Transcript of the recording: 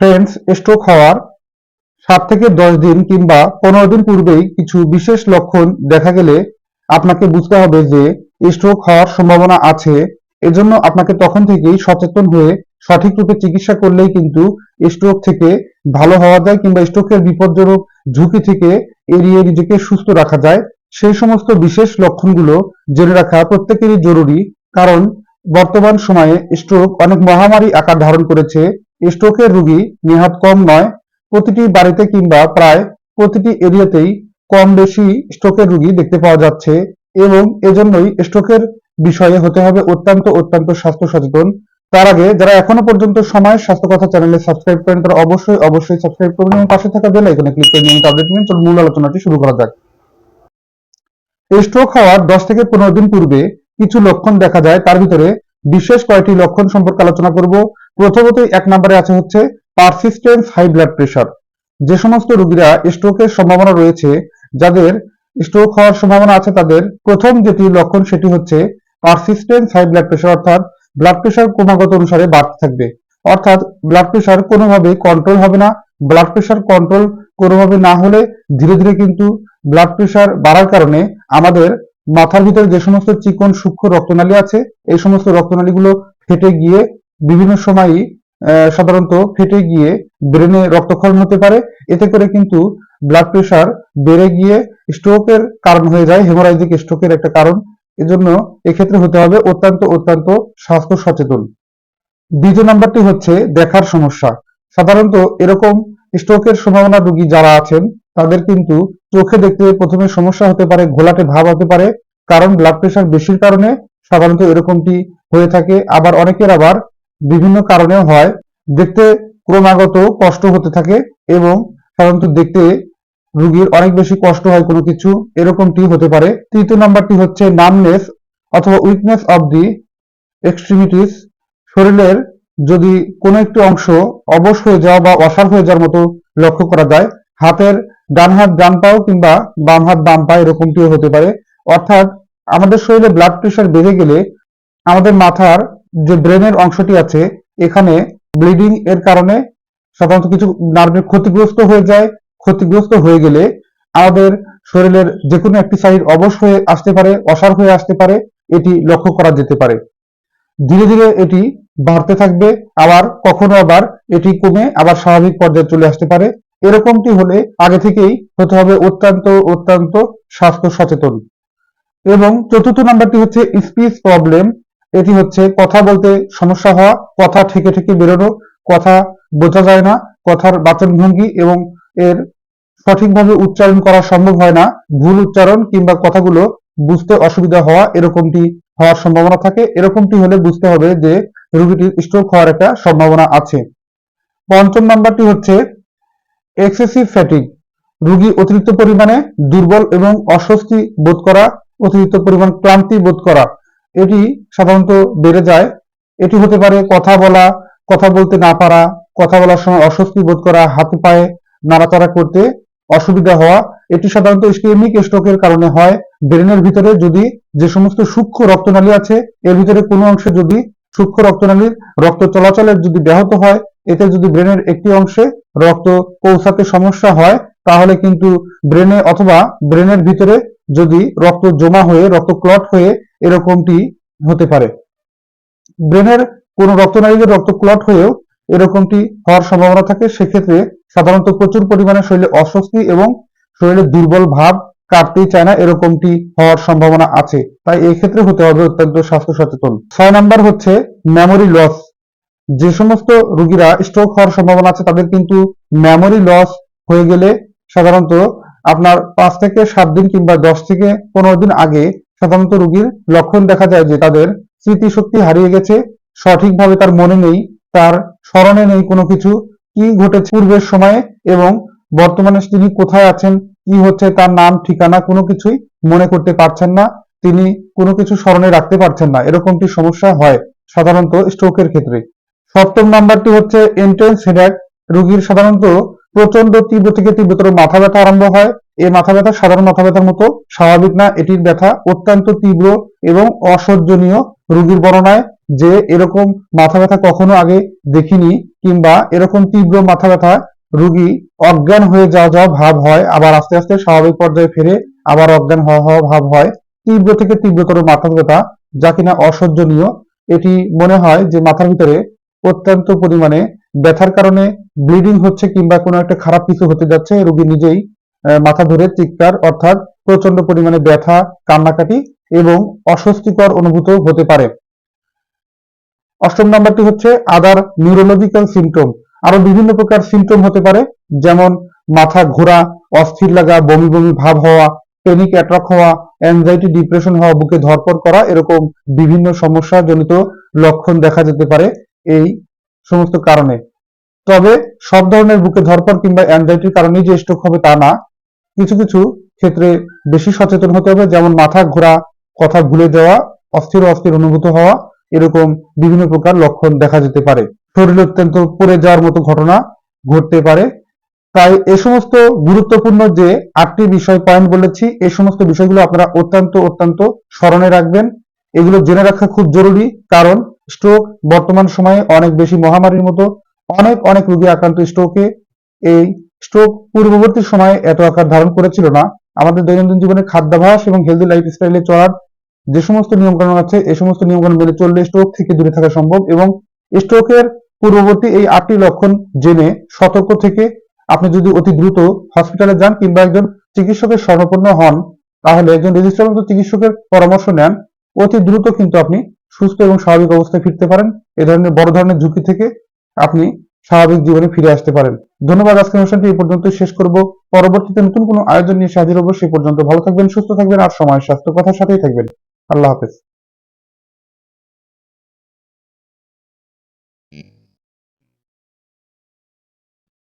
Friends stroke হওয়ার সাত থেকে দশ দিন কিংবা পনেরো দিন পূর্বেই কিছু বিশেষ লক্ষণ দেখা গেলে আপনাকে বুঝতে হবে যে স্ট্রোক হওয়ার সম্ভাবনা আছে। এজন্য আপনাকে তখন থেকেই সচেতন হয়ে সঠিক রূপে চিকিৎসা করলেই কিন্তু স্ট্রোক থেকে ভালো হওয়া যায় কিংবা স্ট্রোকের বিপজ্জনক ঝুঁকি থেকে এড়িয়ে নিজেকে সুস্থ রাখা যায়। সেই সমস্ত বিশেষ লক্ষণগুলো জেনে রাখা প্রত্যেকেরই জরুরি। কারণ বর্তমান সময়ে স্ট্রোক অনেক মহামারী আকার ধারণ করেছে। স্ট্রোকের রোগী নেহাত কম নয়, প্রতিটি বাড়িতে কিংবা প্রায় প্রতিটি এরিয়াতেই কম বেশি স্ট্রোকের রোগী দেখতে পাওয়া যাচ্ছে এবং এজন্যই স্ট্রোকের বিষয়ে হতে হবে অত্যন্ত অত্যন্ত স্বাস্থ্য সচেতন। তার আগে যারা এখনও পর্যন্ত সময় স্বাস্থ্য কথা চ্যানেলে সাবস্ক্রাইব করেন, তারা অবশ্যই অবশ্যই সাবস্ক্রাইব করবেন এবং পাশে থাকা বেল আইকনে ক্লিক করে নিয়মিত আপডেট নিন চলুন মূল আলোচনাটি শুরু করা যাক। স্ট্রোক হওয়ার দশ থেকে পনেরো দিন পূর্বে কিছু লক্ষণ দেখা যায়। তার ভিতরে বিশেষ কয়েকটি লক্ষণ সম্পর্কে আলোচনা করব। প্রথমত এক নম্বরে আছে হচ্ছে পারসিস্টেন্স হাই ব্লাড প্রেশার যে সমস্ত রোগীরা স্ট্রোকের সম্ভাবনা রয়েছে, যাদের স্ট্রোক হওয়ার সম্ভাবনা আছে, তাদের প্রথম যেটি লক্ষণ সেটি হচ্ছে পারসিস্টেন্স হাই ব্লাড প্রেশার অর্থাৎ ব্লাড প্রেশার ক্রমাগত অনুসারে বাড়তে থাকবে। অর্থাৎ ব্লাড প্রেশার কোনোভাবে কন্ট্রোল হবে না ব্লাড প্রেশার কন্ট্রোল কোনোভাবে না হলে ধীরে ধীরে কিন্তু ব্লাড প্রেশার বাড়ার কারণে আমাদের মাথার ভিতরে যে সমস্ত চিকন সূক্ষ্ম রক্তনালী আছে, এই সমস্ত রক্তনালীগুলো ফেটে গিয়ে বিভিন্ন সময়ই সাধারণত ফেটে গিয়ে ব্রেনে রক্তক্ষরণ হতে পারে। এতে করে কিন্তু ব্লাড প্রেশার বেড়ে গিয়ে স্ট্রোকের কারণ হয়ে যায় হেমোরাইজিক স্ট্রোকের একটা কারণ। এজন্য এক্ষেত্রে হতে হবে অত্যন্ত অত্যন্ত স্বাস্থ্য সচেতন। দ্বিতীয় নাম্বারটি হচ্ছে দেখার সমস্যা। সাধারণত এরকম স্ট্রোকের সম্ভাবনা রোগী যারা আছেন, তাদের কিন্তু চোখে দেখতে প্রথমে সমস্যা হতে পারে, ঘোলাটে ভাব হতে পারে। কারণ ব্লাড প্রেশার বেশির কারণে সাধারণত এরকমটি হয়ে থাকে। আবার অনেকের আবার বিভিন্ন কারণেও হয়। দেখতে ক্রমাগত কষ্ট হতে থাকে এবং সাধারণত দেখতে রুগীর অনেক বেশি কষ্ট হয় কোনো কিছু। এরকমটি হতে পারে। তৃতীয় নাম্বারটি হচ্ছে নামনেস অথবা উইকনেস অফ দি এক্সট্রিমিটিস শরীরের যদি কোনো একটি অংশ অবশ হয়ে যাওয়া বা অসাড় হয়ে যাওয়ার মতো লক্ষ্য করা যায়, হাতের ডান হাত ডান পাও কিংবা বাম হাত বাম পা এরকমটিও হতে পারে। অর্থাৎ আমাদের শরীরে ব্লাড প্রেশার বেড়ে গেলে আমাদের মাথার যে ব্রেনের অংশটি আছে, এখানে ব্লিডিং এর কারণে সাধারণত কিছু নার্ভের ক্ষতিগ্রস্ত হয়ে যায়। ক্ষতিগ্রস্ত হয়ে গেলে আমাদের শরীরের যে কোনো একটি সাইড অবশ হয়ে আসতে পারে, অসাড় হয়ে আসতে পারে, এটি লক্ষ্য করা যেতে পারে। ধীরে ধীরে এটি বাড়তে থাকবে, আবার কখনো আবার এটি কমে, আবার স্বাভাবিক পর্যায়ে চলে আসতে পারে। এরকমটি হলে আগে থেকেই হতে হবে অত্যন্ত অত্যন্ত স্বাস্থ্য সচেতন। এবং চতুর্থ নাম্বারটি হচ্ছে স্পিচ প্রবলেম এটি হচ্ছে কথা বলতে সমস্যা হওয়া, কথা থেকে থেকে বেরোনো, কথা বোঝা যায় না, কথার বাচনভঙ্গি এবং এর সঠিকভাবে উচ্চারণ করা সম্ভব হয় না, ভুল উচ্চারণ কিংবা কথাগুলো বুঝতে অসুবিধা হওয়া এরকমটি হওয়ার সম্ভাবনা থাকে। এরকমটি হলে বুঝতে হবে যে রোগীটির স্ট্রোক হওয়ার একটা সম্ভাবনা আছে। পঞ্চম নাম্বারটি হচ্ছে এক্সেসিভ ফ্যাটিক রোগী অতিরিক্ত পরিমাণে দুর্বল এবং অস্বস্তি বোধ করা, অতিরিক্ত পরিমাণ ক্লান্তি বোধ করা। এটি সাধারণত বেড়ে যায়। এটি হতে পারে কথা বলা, কথা বলতে না পারা, কথা বলার সময় অস্বস্তি বোধ করা, হাতে পায়ে নাড়াচাড়া করতে অসুবিধা হওয়া। এটি সাধারণত ইসকেমিক স্ট্রোকের কারণে হয়। ব্রেনের ভিতরে যদি যে সমস্ত সূক্ষ্ম রক্তনালী আছে, এর ভিতরে কোনো অংশে যদি সূক্ষ্ম রক্তনালীর রক্ত চলাচলের যদি ব্যাহত হয়, এতে যদি ব্রেনের একটি অংশে রক্ত পৌঁছাতে সমস্যা হয়, তাহলে কিন্তু ব্রেনে অথবা ব্রেনের ভিতরে যদি রক্ত জমা হয়ে, রক্ত ক্লট হয়ে এরকমটি হতে পারে। ব্রেনের কোনো রক্তনালীতে রক্ত ক্লট হয়েও এরকমটি হওয়ার সম্ভাবনা থাকে, সেক্ষেত্রে সাধারণত প্রচুর পরিমাণে শরীরে অস্বস্তি এবং শরীরে দুর্বল ভাব কাটতেই চায় না, এরকমটি হওয়ার সম্ভাবনা আছে। তাই এই ক্ষেত্রে হতে হবে অত্যন্ত স্বাস্থ্য সচেতন। ছয় নাম্বার হচ্ছে মেমোরি লস যে সমস্ত রোগীরা স্ট্রোক হওয়ার সম্ভাবনা আছে, তাদের কিন্তু মেমোরি লস হয়ে গেলে সাধারণত আপনার পাঁচ থেকে সাত দিন কিংবা দশ থেকে পনেরো দিন আগে সাধারণত রোগীর লক্ষণ দেখা যায় যে তাদের স্মৃতিশক্তি হারিয়ে গেছে, সঠিকভাবে তার মনে নেই, তার স্মরণে নেই কোনো কিছু, কি ঘটেছে পূর্বের সময়ে এবং বর্তমানে তিনি কোথায় আছেন, কি হচ্ছে, তার নাম, ঠিকানা কোনো কিছুই মনে করতে পারছেন না, তিনি কোনো কিছু স্মরণে রাখতে পারছেন না এরকমটি সমস্যা হয় সাধারণত স্ট্রোকের ক্ষেত্রে। সপ্তম নাম্বারটি হচ্ছে ইন্টেন্স হেডেক রোগীর সাধারণত প্রচণ্ড তীব্র থেকে তীব্রতর মাথা ব্যথা আরম্ভ হয় এই মাথা ব্যথা সাধারণ মাথা ব্যথার মতো স্বাভাবিক না, এটির ব্যথা অত্যন্ত তীব্র এবং অসহ্যনীয়। রোগীর বর্ণনায় যে এরকম মাথা ব্যথা কখনো আগে দেখিনি কিংবা এরকম তীব্র মাথা ব্যথা রোগী অজ্ঞান হয়ে যাওয়া যাওয়া ভাব হয়, আবার আস্তে আস্তে স্বাভাবিক পর্যায়ে ফিরে আবার অজ্ঞান হওয়া হওয়া ভাব হয়। তীব্র থেকে তীব্রতর মাথা ব্যথা যা কিনা অসহ্যনীয়, এটি মনে হয় যে মাথার ভিতরে অত্যন্ত পরিমাণে ব্যথার কারণে ব্লিডিং হচ্ছে কিংবা কোনো একটা খারাপ কিছু হতে যাচ্ছে, রোগী নিজেই মাথা ধরে চিৎকার অর্থাৎ প্রচণ্ড পরিমাণে ব্যথা, কান্নাকাটি এবং অস্বস্তিকর অনুভূত হতে পারে। অষ্টম নাম্বারটি হচ্ছে আদার নিউরোলজিক্যাল সিমটম আরও বিভিন্ন প্রকার সিমটম হতে পারে, যেমন মাথা ঘোরা, অস্থির লাগা, বমি বমি, ভাব হওয়া প্যানিক অ্যাট্রাক হওয়া অ্যাংজাইটি ডিপ্রেশন হওয়া, বুকে ধরপর করা, এরকম বিভিন্ন সমস্যা জনিত লক্ষণ দেখা যেতে পারে এই সমস্ত কারণে। তবে সব ধরনের বুকে ধরপর কিংবা অ্যাংজাইটির কারণেই যে স্ট্রোক হবে তা না। কিছু কিছু ক্ষেত্রে বেশি সচেতন হতে হবে, যেমন মাথা ঘোরা, কথা ভুলে যাওয়া, অস্থির অস্থির অনুভূত হওয়া, এরকম বিভিন্ন প্রকার লক্ষণ দেখা যেতে পারে। শরীর অত্যন্ত পড়ে যাওয়ার মতো ঘটনা ঘটতে পারে। তাই এ সমস্ত গুরুত্বপূর্ণ যে আটটি বিষয় পয়েন্ট বলেছি এই সমস্ত বিষয়গুলো আপনারা অত্যন্ত অত্যন্ত স্মরণে রাখবেন। এগুলো জেনে রাখা খুব জরুরি, কারণ স্ট্রোক বর্তমান সময়ে অনেক বেশি মহামারীর মতো, অনেক অনেক রোগী আক্রান্ত স্ট্রোকে এই স্ট্রোক পূর্ববর্তী সময়ে এত আকার ধারণ করেছিল না। আমাদের দৈনন্দিন জীবনে খাদ্যাভ্যাস এবং হেলদি লাইফস্টাইলে চলার যে সমস্ত নিয়মকানুন আছে, এই সমস্ত নিয়মকানুন মেনে চললে স্ট্রোক থেকে দূরে থাকা সম্ভব এবং স্ট্রোকের পূর্ববর্তী এই আটটি লক্ষণ জেনে সতর্ক থেকে আপনি যদি অতি দ্রুত হসপিটালে যান কিংবা একজন চিকিৎসকের শরণাপন্ন হন, তাহলে একজন রেজিস্টারভুক্ত চিকিৎসকের পরামর্শ নেন। অতি দ্রুত কিন্তু আপনি সুস্থ এবং স্বাভাবিক অবস্থায় ফিরতে পারেন। এ ধরনের বড় ধরনের ঝুঁকি থেকে আপনি স্বাভাবিক জীবনে ফিরে আসতে পারেন। ধন্যবাদ, আজকের অনুষ্ঠানটি এই পর্যন্ত শেষ করব। পরবর্তীতে নতুন কোনো আয়োজন নিয়ে সাজির হব সেই পর্যন্ত। ভালো থাকবেন, সুস্থ থাকবেন, আর সময়, স্বাস্থ্য, কথার সাথেই থাকবেন। আল্লাহ হাফেজ।